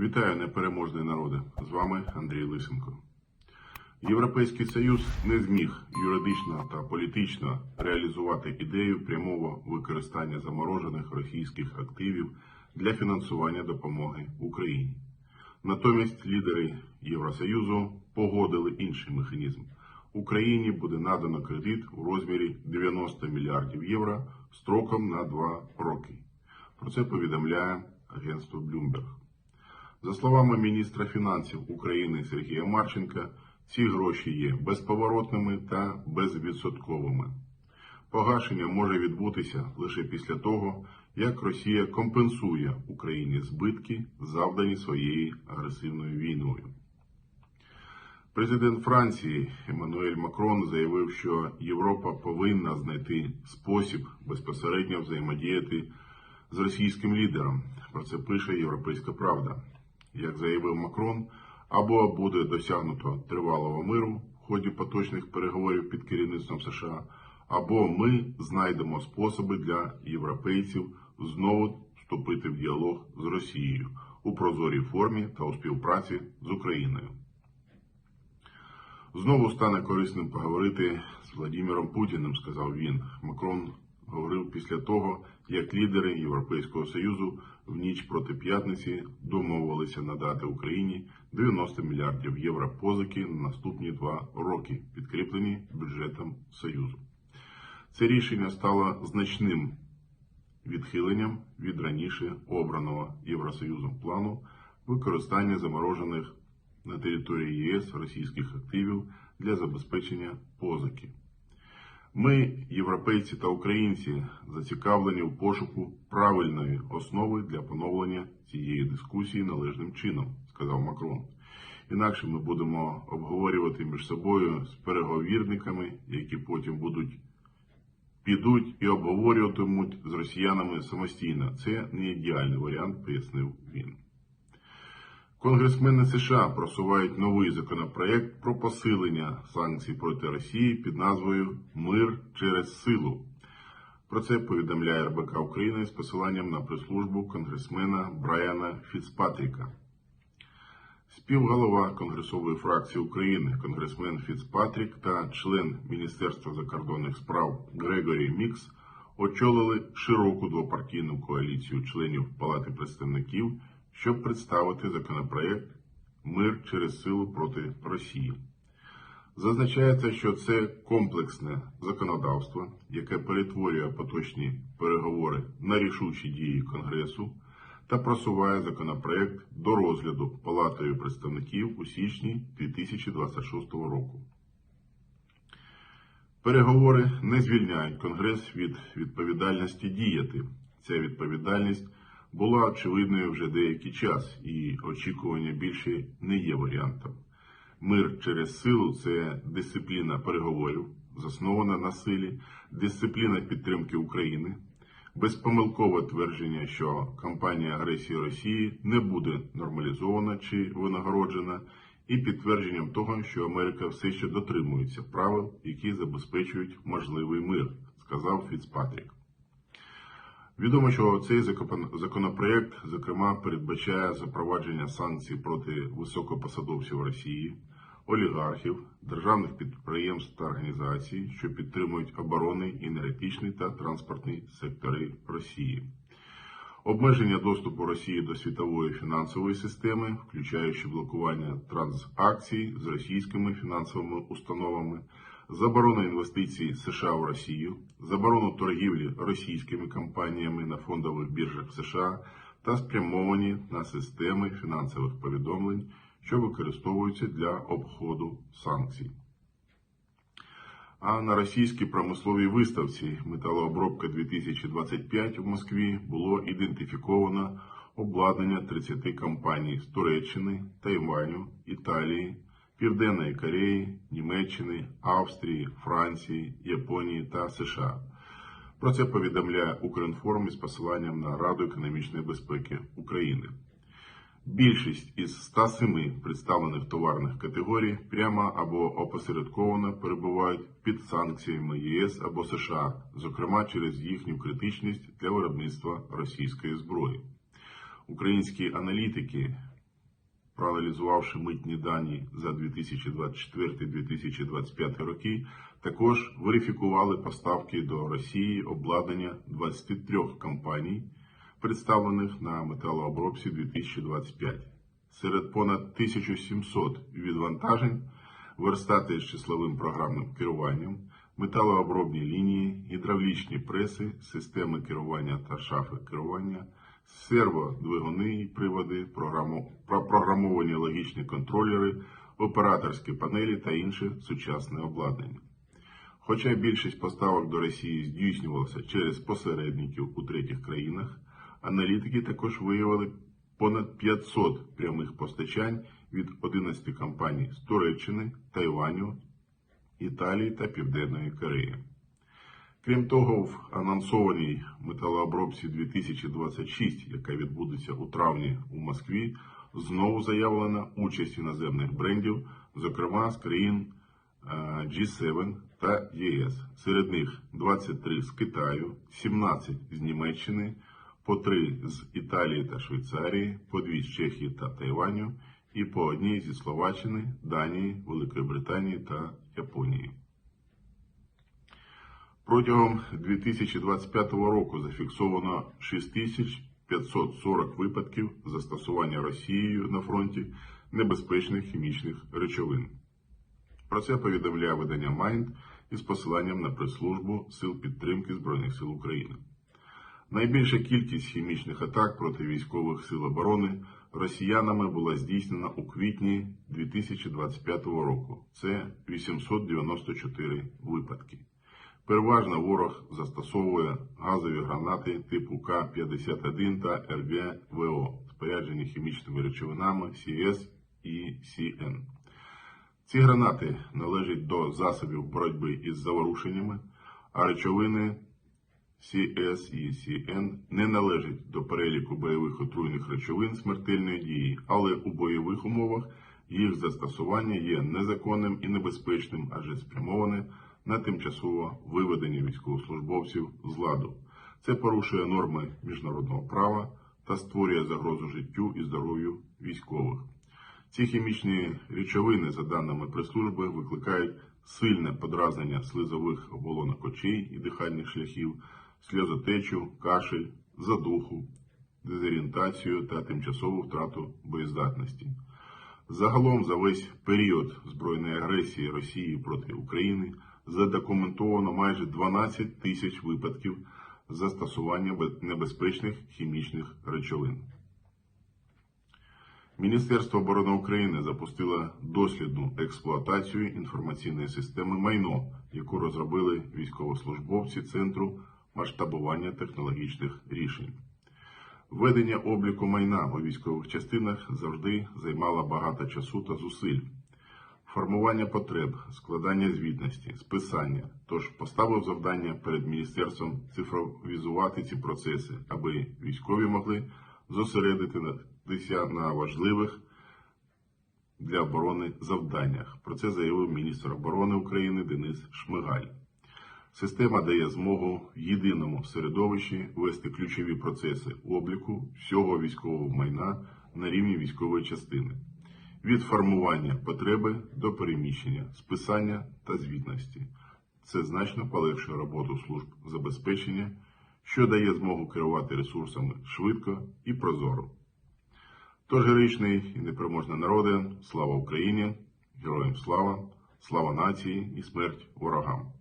Вітаю непереможний народи! З вами Андрій Лисенко. Європейський Союз не зміг юридично та політично реалізувати ідею прямого використання заморожених російських активів для фінансування допомоги Україні. Натомість лідери Євросоюзу погодили інший механізм. Україні буде надано кредит у розмірі 90 мільярдів євро строком на 2 роки. Про це повідомляє агентство Bloomberg. За словами міністра фінансів України Сергія Марченка, ці гроші є безповоротними та безвідсотковими. Погашення може відбутися лише після того, як Росія компенсує Україні збитки, завдані своєю агресивною війною. Президент Франції Еммануель Макрон заявив, що Європа повинна знайти спосіб безпосередньо взаємодіяти з російським лідером. Про це пише Європейська Правда. Як заявив Макрон, або буде досягнуто тривалого миру в ході поточних переговорів під керівництвом США, або ми знайдемо способи для європейців знову вступити в діалог з Росією у прозорій формі та у співпраці з Україною. Знову стане корисним поговорити з Владимиром Путіним, сказав він. Макрон говорив після того, як лідери Європейського Союзу в ніч проти п'ятниці домовилися надати Україні 90 мільярдів євро позики на наступні два роки, підкріплені бюджетом Союзу. Це рішення стало значним відхиленням від раніше обраного Євросоюзом плану використання заморожених на території ЄС російських активів для забезпечення позики. Ми, європейці та українці, зацікавлені в пошуку правильної основи для поновлення цієї дискусії належним чином, сказав Макрон. Інакше ми будемо обговорювати між собою з переговірниками, які потім будуть підуть і обговорюватимуть з росіянами самостійно. Це не ідеальний варіант, пояснив він. Конгресмени США просувають новий законопроект про посилення санкцій проти Росії під назвою Мир через силу. Про це повідомляє РБК України з посиланням на прес-службу конгресмена Брайана Фіцпатріка. Співголова Конгресової фракції України, конгресмен Фіцпатрік та член Міністерства закордонних справ Грегорі Мікс очолили широку двопартійну коаліцію членів Палати представників щоб представити законопроект Мир через силу проти Росії. Зазначається, що це комплексне законодавство, яке перетворює поточні переговори на рішучі дії Конгресу та просуває законопроект до розгляду Палатою представників у січні 2026 року. Переговори не звільняють Конгрес від відповідальності діяти. Ця відповідальність була очевидною вже деякий час, і очікування більше не є варіантом. Мир через силу це дисципліна переговорів, заснована на силі, дисципліна підтримки України, безпомилкове твердження, що кампанія агресії Росії не буде нормалізована чи винагороджена, і підтвердженням того, що Америка все ще дотримується правил, які забезпечують можливий мир, сказав Фіцпатрік. Відомо, що цей законопроект, зокрема, передбачає запровадження санкцій проти високопосадовців Росії, олігархів, державних підприємств та організацій, що підтримують оборонний, енергетичний та транспортний сектори Росії, обмеження доступу Росії до світової фінансової системи, включаючи блокування транзакцій з російськими фінансовими установами заборону інвестицій США в Росію, заборону торгівлі російськими компаніями на фондових біржах США та спрямовані на системи фінансових повідомлень, що використовуються для обходу санкцій. А на російській промисловій виставці Металообробка 2025 в Москві було ідентифіковано обладнання 30 компаній з Туреччини, Тайваню, Італії. Південної Кореї, Німеччини, Австрії, Франції, Японії та США. Про це повідомляє Укрінформ із посиланням на Раду економічної безпеки України. Більшість із 107 представлених товарних категорій прямо або опосередковано перебувають під санкціями ЄС або США, зокрема через їхню критичність для виробництва російської зброї. Українські аналітики проаналізувавши митні дані за 2024-2025 роки, також верифікували поставки до Росії обладнання 23 компаній, представлених на металообробці 2025. Серед понад 1700 відвантажень верстати з числовим програмним керуванням, металообробні лінії, гідравлічні преси, системи керування та шафи керування, серводвигуни приводи, програмовані логічні контролери, операторські панелі та інше сучасне обладнання. Хоча більшість поставок до Росії здійснювалася через посередників у третіх країнах, аналітики також виявили понад 500 прямих постачань від 11 компаній з Туреччини, Тайваню, Італії та Південної Кореї. Крім того, в анонсованій металообробці 2026, яка відбудеться у травні у Москві, знову заявлена участь іноземних брендів, зокрема з країн е, G7 та ЄС. Серед них 23 з Китаю, 17 з Німеччини, по 3 з Італії та Швейцарії, по 2 з Чехії та Тайваню і по одній зі Словаччини, Данії, Великої Британії та Японії. Протягом 2025 року зафіксовано 6540 випадків застосування Росією на фронті небезпечних хімічних речовин. Про це повідомляє видання Майнд із посиланням на прес-службу Сил підтримки Збройних сил України. Найбільша кількість хімічних атак проти військових сил оборони росіянами була здійснена у квітні 2025 року. Це 894 випадки. Переважно ворог застосовує газові гранати типу К-51 та РГВО, споряджені хімічними речовинами CS і CN. Ці гранати належать до засобів боротьби із заворушеннями, а речовини CS і CN не належать до переліку бойових отруйних речовин смертельної дії, але у бойових умовах їх застосування є незаконним і небезпечним, адже спрямоване на тимчасове виведення військовослужбовців з ладу. Це порушує норми міжнародного права та створює загрозу життю і здоров'ю військових. Ці хімічні речовини, за даними прес-служби, викликають сильне подразнення слизових оболонок очей і дихальних шляхів, сльозотечу, кашель, задуху, дезорієнтацію та тимчасову втрату боєздатності. Загалом за весь період збройної агресії Росії проти України задокументовано майже 12 тисяч випадків застосування небезпечних хімічних речовин. Міністерство оборони України запустило дослідну експлуатацію інформаційної системи майно, яку розробили військовослужбовці Центру масштабування технологічних рішень. Ведення обліку майна у військових частинах завжди займало багато часу та зусиль. Формування потреб, складання звітності, списання. Тож поставив завдання перед міністерством цифровізувати ці процеси, аби військові могли зосередитися на важливих для оборони завданнях. Про це заявив міністр оборони України Денис Шмигаль. Система дає змогу в єдиному середовищі вести ключові процеси обліку всього військового майна на рівні військової частини від формування потреби до переміщення, списання та звітності. Це значно полегшує роботу служб забезпечення, що дає змогу керувати ресурсами швидко і прозоро. Тож героїчний і непереможний народи, слава Україні, героям слава, слава нації і смерть ворогам!